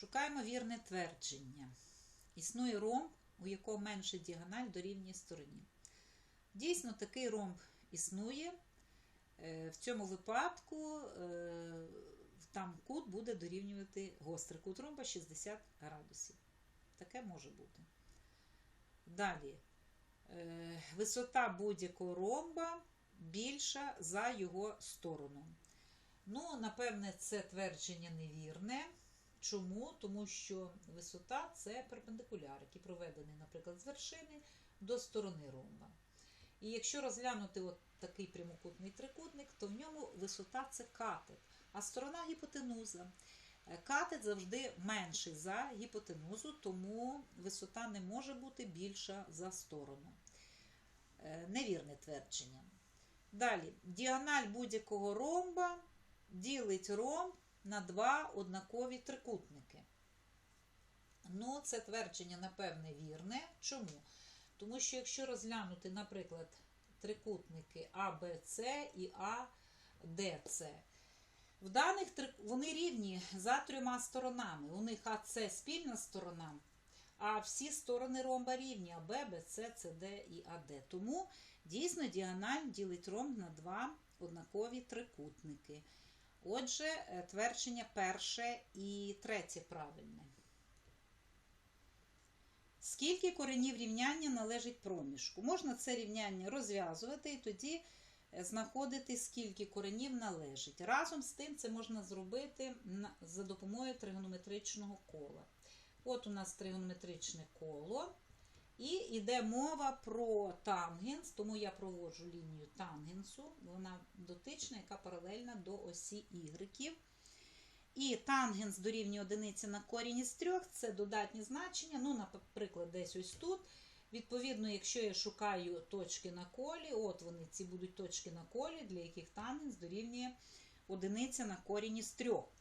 Шукаємо вірне твердження. Існує ромб, у якого менше діагональ дорівнює стороні. Дійсно, такий ромб існує. Е, В цьому випадку е, там кут буде дорівнювати гострий кут ромба 60 градусів. Таке може бути. Далі. Е, Висота будь-якого ромба більша за його сторону. Ну, напевне, це твердження невірне. Чому? Тому що висота це перпендикуляр, який проведений, наприклад, з вершини до сторони ромба. І якщо розглянути от такий прямокутний трикутник, то в ньому висота це катет, а сторона гіпотенуза. Е, Катет завжди менший за гіпотенузу, тому висота не може бути більша за сторону. Е, Невірне твердження. Далі, діагональ будь-якого ромба ділить ромб на два однакові трикутники. Ну, це твердження, напевне, вірне. Чому? Тому що якщо розглянути, наприклад, трикутники АБЦ і АДЦ, в даних вони рівні за трьома сторонами. У них АЦ спільна сторона, а всі сторони ромба рівні АБ, БЦ, СД і АД. Тому дійсно діагональ ділить ромб на два однакові трикутники. Отже, е, твердження перше і третє правильне. Скільки коренів рівняння належить проміжку? Можна це рівняння розв'язувати і тоді е, знаходити, скільки коренів належить. Разом з тим це можна зробити за допомогою тригонометричного кола. От у нас тригонометричне коло. І йде мова про тангенс, тому я проводжу лінію тангенсу. Вона дотична, яка паралельна до осі Y. І тангенс дорівнює одиниці на корінь із трьох це додатні значення. Ну, наприклад, десь ось тут. Відповідно, якщо я шукаю точки на колі, от вони, ці будуть точки на колі, для яких тангенс дорівнює одиниця на корінь із трьох.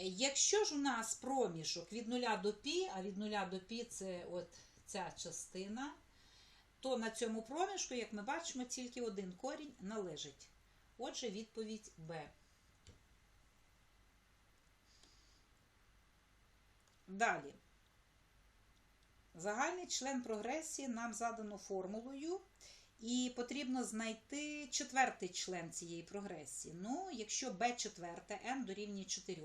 Якщо ж у нас проміжок від 0 до π, а від 0 до π це от ця частина, то на цьому проміжку, як ми бачимо, тільки один корінь належить. Отже, відповідь Б. Далі. Загальний член прогресії нам задано формулою, і потрібно знайти четвертий член цієї прогресії. Ну, якщо b четверте, n дорівнює 4,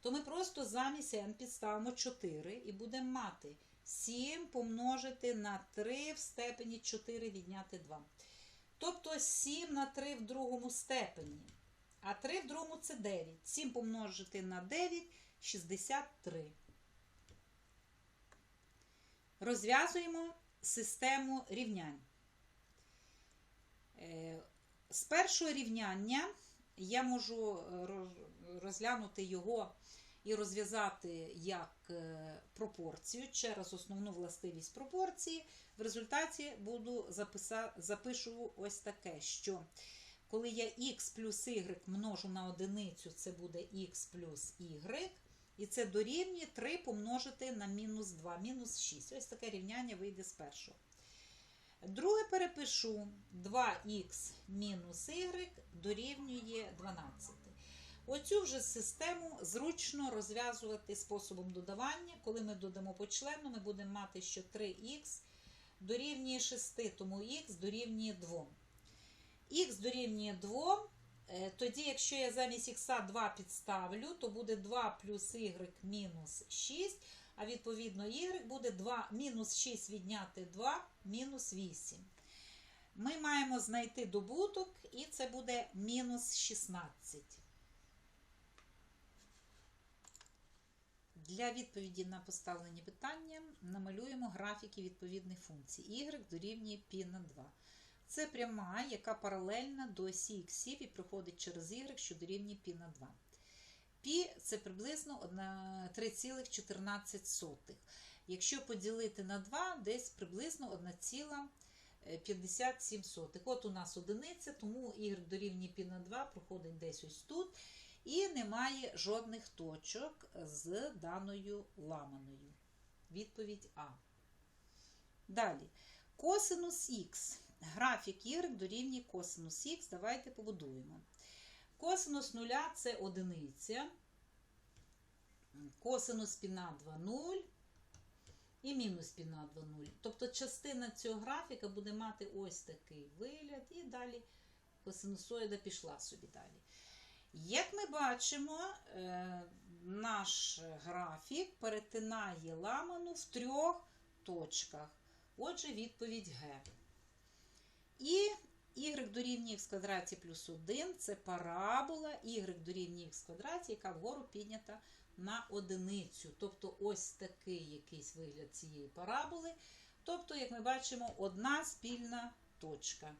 то ми просто замість n підставимо 4 і будемо мати 7 помножити на 3 в степені 4 відняти 2. Тобто 7 на 3 в другому степені. А 3 в другому це 9. 7 помножити на 9 63. Розв'язуємо систему рівнянь. Е, З першого рівняння я можу е, розглянути його і розв'язати як е, пропорцію через основну властивість пропорції. В результаті буду записа, запишу ось таке, що коли я х плюс y множу на одиницю, це буде х плюс y. І це дорівнює 3 помножити на мінус 2, мінус 6. Ось таке рівняння вийде з першого. Друге перепишу 2х мінус y дорівнює 12. Оцю вже систему зручно розв'язувати способом додавання. Коли ми додамо по члену, ми будемо мати, що 3х дорівнює 6, тому х дорівнює 2. Х дорівнює 2. Е, Тоді, якщо я замість х 2 підставлю, то буде 2 плюс y мінус 6, а відповідно y буде 2 мінус 6 відняти 2 мінус 8. Ми маємо знайти добуток, і це буде мінус 16. Для відповіді на поставлені питання намалюємо графіки відповідних функцій. y дорівнює π на 2. Це пряма, яка паралельна до осі іксів і проходить через y, що дорівнює π на 2. Пі це приблизно 3,14. Якщо поділити на 2, десь приблизно 1,57. От у нас одиниця, тому y дорівнює π на 2 проходить десь ось тут. І немає жодних точок з даною ламаною. Відповідь А. Далі. Косинус х. Графік y дорівнює косинус х. Давайте побудуємо. Косинус нуля це одиниця. косинус пі на 2 0 і мінус пі на 2 0. Тобто частина цього графіка буде мати ось такий вигляд, і далі косинусоїда пішла собі далі. Як ми бачимо, е, наш графік перетинає ламану в трьох точках. Отже, відповідь Г. І y дорівнює х квадраті плюс 1 це парабола y дорівнює х квадраті, яка вгору піднята на одиницю. Тобто ось такий якийсь вигляд цієї параболи. Тобто, як ми бачимо, одна спільна точка.